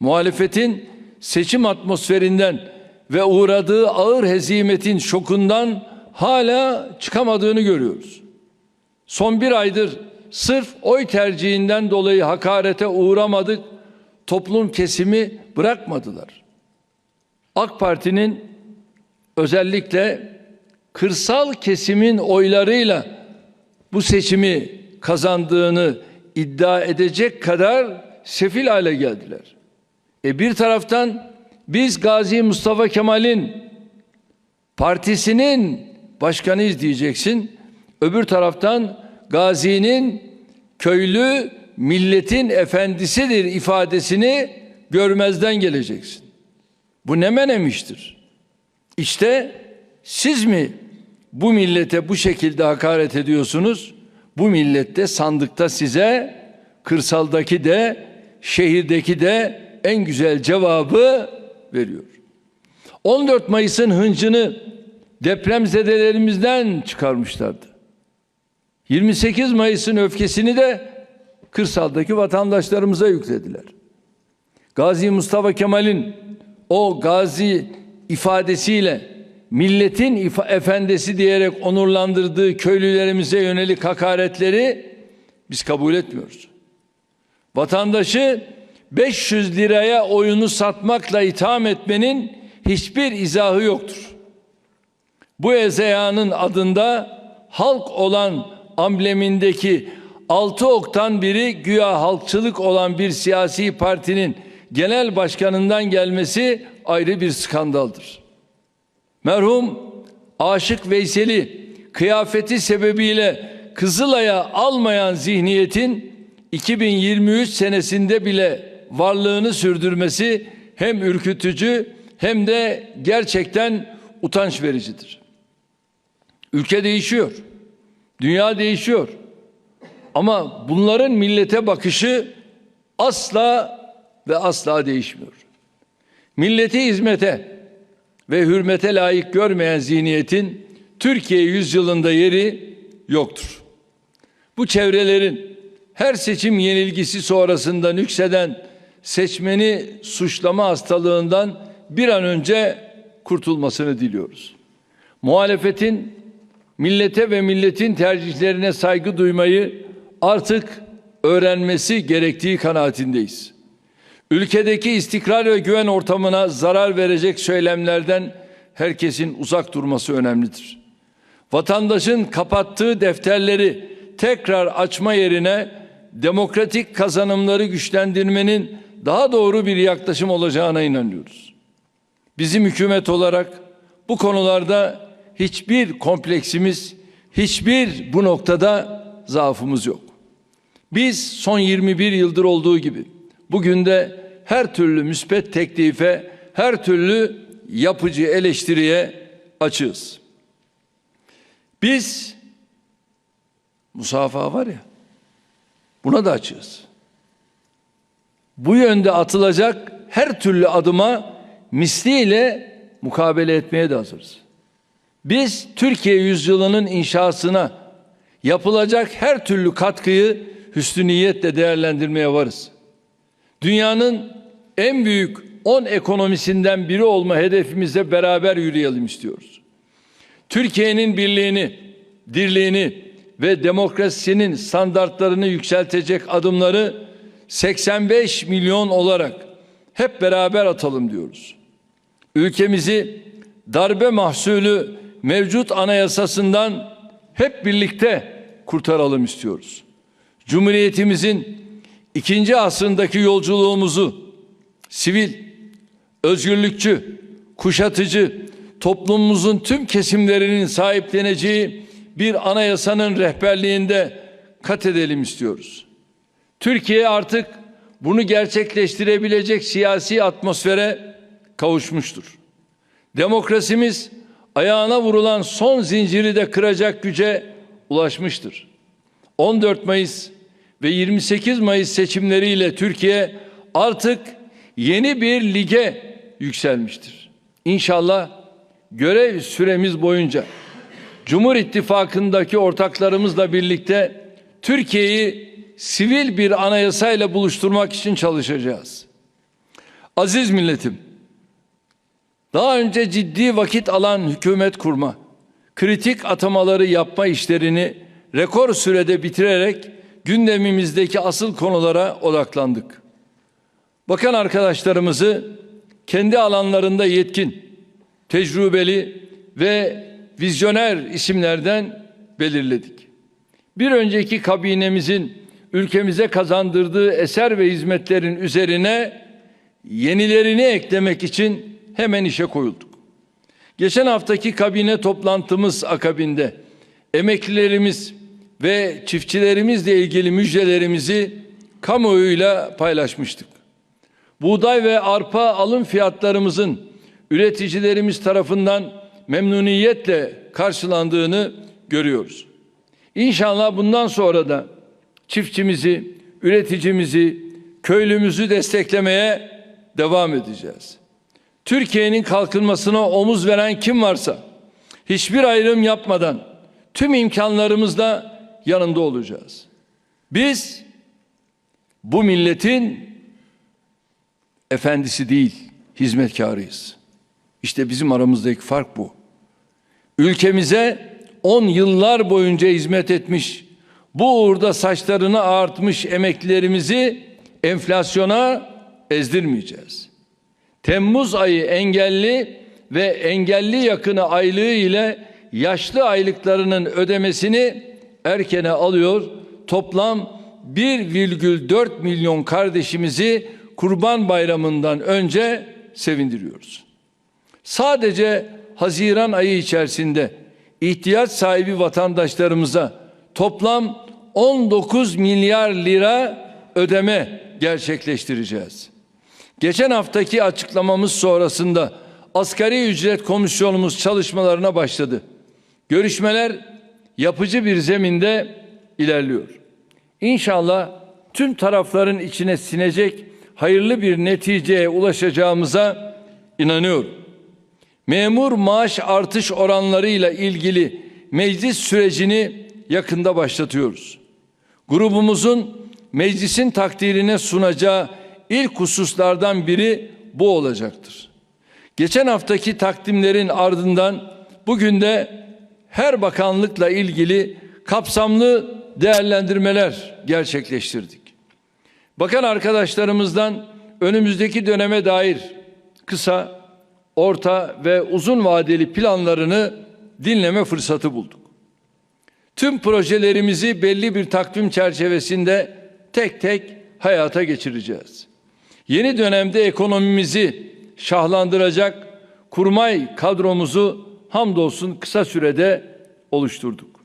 Muhalefetin seçim atmosferinden ve uğradığı ağır hezimetin şokundan hala çıkamadığını görüyoruz. Son bir aydır sırf oy tercihinden dolayı hakarete uğramadık, toplum kesimi bırakmadılar. AK Parti'nin özellikle kırsal kesimin oylarıyla bu seçimi kazandığını iddia edecek kadar sefil hale geldiler. E bir taraftan biz Gazi Mustafa Kemal'in partisinin başkanıyız diyeceksin. Öbür taraftan Gazi'nin köylü milletin efendisidir ifadesini görmezden geleceksin. Bu ne menemiştir? İşte siz mi bu millete bu şekilde hakaret ediyorsunuz? Bu millette sandıkta size kırsaldaki de şehirdeki de en güzel cevabı veriyor. 14 Mayıs'ın hıncını depremzedelerimizden çıkarmışlardı. 28 Mayıs'ın öfkesini de kırsaldaki vatandaşlarımıza yüklediler. Gazi Mustafa Kemal'in o gazi ifadesiyle milletin ifa- efendisi diyerek onurlandırdığı köylülerimize yönelik hakaretleri biz kabul etmiyoruz. Vatandaşı 500 liraya oyunu satmakla itham etmenin hiçbir izahı yoktur. Bu ezeyanın adında halk olan amblemindeki altı oktan biri güya halkçılık olan bir siyasi partinin genel başkanından gelmesi ayrı bir skandaldır. Merhum Aşık Veysel'i kıyafeti sebebiyle Kızılay'a almayan zihniyetin 2023 senesinde bile varlığını sürdürmesi hem ürkütücü hem de gerçekten utanç vericidir. Ülke değişiyor. Dünya değişiyor. Ama bunların millete bakışı asla ve asla değişmiyor. Milleti hizmete ve hürmete layık görmeyen zihniyetin Türkiye yüzyılında yeri yoktur. Bu çevrelerin her seçim yenilgisi sonrasında nükseden seçmeni suçlama hastalığından bir an önce kurtulmasını diliyoruz. Muhalefetin millete ve milletin tercihlerine saygı duymayı artık öğrenmesi gerektiği kanaatindeyiz. Ülkedeki istikrar ve güven ortamına zarar verecek söylemlerden herkesin uzak durması önemlidir. Vatandaşın kapattığı defterleri tekrar açma yerine demokratik kazanımları güçlendirmenin daha doğru bir yaklaşım olacağına inanıyoruz. Bizim hükümet olarak bu konularda hiçbir kompleksimiz, hiçbir bu noktada zaafımız yok. Biz son 21 yıldır olduğu gibi bugün de her türlü müspet teklife, her türlü yapıcı eleştiriye açığız. Biz musafaha var ya buna da açığız. Bu yönde atılacak her türlü adıma misliyle mukabele etmeye de hazırız. Biz Türkiye yüzyılının inşasına yapılacak her türlü katkıyı hüsnü niyetle değerlendirmeye varız. Dünyanın en büyük 10 ekonomisinden biri olma hedefimize beraber yürüyelim istiyoruz. Türkiye'nin birliğini, dirliğini ve demokrasinin standartlarını yükseltecek adımları 85 milyon olarak hep beraber atalım diyoruz. Ülkemizi darbe mahsulü mevcut anayasasından hep birlikte kurtaralım istiyoruz. Cumhuriyetimizin ikinci asrındaki yolculuğumuzu sivil, özgürlükçü, kuşatıcı, toplumumuzun tüm kesimlerinin sahipleneceği bir anayasanın rehberliğinde kat edelim istiyoruz. Türkiye artık bunu gerçekleştirebilecek siyasi atmosfere kavuşmuştur. Demokrasimiz ayağına vurulan son zinciri de kıracak güce ulaşmıştır. 14 Mayıs ve 28 Mayıs seçimleriyle Türkiye artık yeni bir lige yükselmiştir. İnşallah görev süremiz boyunca Cumhur İttifakı'ndaki ortaklarımızla birlikte Türkiye'yi sivil bir anayasayla buluşturmak için çalışacağız. Aziz milletim, daha önce ciddi vakit alan hükümet kurma, kritik atamaları yapma işlerini rekor sürede bitirerek gündemimizdeki asıl konulara odaklandık. Bakan arkadaşlarımızı kendi alanlarında yetkin, tecrübeli ve vizyoner isimlerden belirledik. Bir önceki kabinemizin ülkemize kazandırdığı eser ve hizmetlerin üzerine yenilerini eklemek için hemen işe koyulduk. Geçen haftaki kabine toplantımız akabinde emeklilerimiz ve çiftçilerimizle ilgili müjdelerimizi kamuoyuyla paylaşmıştık. Buğday ve arpa alım fiyatlarımızın üreticilerimiz tarafından memnuniyetle karşılandığını görüyoruz. İnşallah bundan sonra da çiftçimizi, üreticimizi, köylümüzü desteklemeye devam edeceğiz. Türkiye'nin kalkınmasına omuz veren kim varsa hiçbir ayrım yapmadan tüm imkanlarımızla yanında olacağız. Biz bu milletin efendisi değil, hizmetkarıyız. İşte bizim aramızdaki fark bu. Ülkemize 10 yıllar boyunca hizmet etmiş, bu uğurda saçlarını ağartmış emeklilerimizi enflasyona ezdirmeyeceğiz. Temmuz ayı engelli ve engelli yakını aylığı ile yaşlı aylıklarının ödemesini erkene alıyor. Toplam 1,4 milyon kardeşimizi Kurban Bayramı'ndan önce sevindiriyoruz. Sadece Haziran ayı içerisinde ihtiyaç sahibi vatandaşlarımıza toplam 19 milyar lira ödeme gerçekleştireceğiz. Geçen haftaki açıklamamız sonrasında asgari ücret komisyonumuz çalışmalarına başladı. Görüşmeler yapıcı bir zeminde ilerliyor. İnşallah tüm tarafların içine sinecek hayırlı bir neticeye ulaşacağımıza inanıyorum. Memur maaş artış oranlarıyla ilgili meclis sürecini yakında başlatıyoruz. Grubumuzun meclisin takdirine sunacağı ilk hususlardan biri bu olacaktır. Geçen haftaki takdimlerin ardından bugün de her bakanlıkla ilgili kapsamlı değerlendirmeler gerçekleştirdik. Bakan arkadaşlarımızdan önümüzdeki döneme dair kısa, orta ve uzun vadeli planlarını dinleme fırsatı bulduk. Tüm projelerimizi belli bir takvim çerçevesinde tek tek hayata geçireceğiz. Yeni dönemde ekonomimizi şahlandıracak kurmay kadromuzu hamdolsun kısa sürede oluşturduk.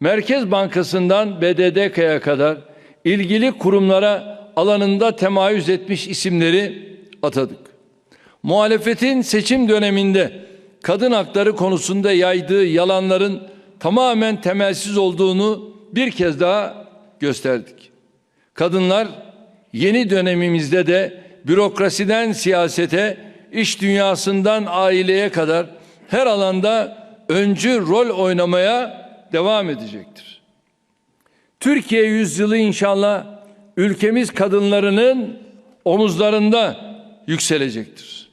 Merkez Bankası'ndan BDDK'ya kadar ilgili kurumlara alanında temayüz etmiş isimleri atadık. Muhalefetin seçim döneminde kadın hakları konusunda yaydığı yalanların tamamen temelsiz olduğunu bir kez daha gösterdik. Kadınlar yeni dönemimizde de bürokrasiden siyasete, iş dünyasından aileye kadar her alanda öncü rol oynamaya devam edecektir. Türkiye yüzyılı inşallah ülkemiz kadınlarının omuzlarında yükselecektir.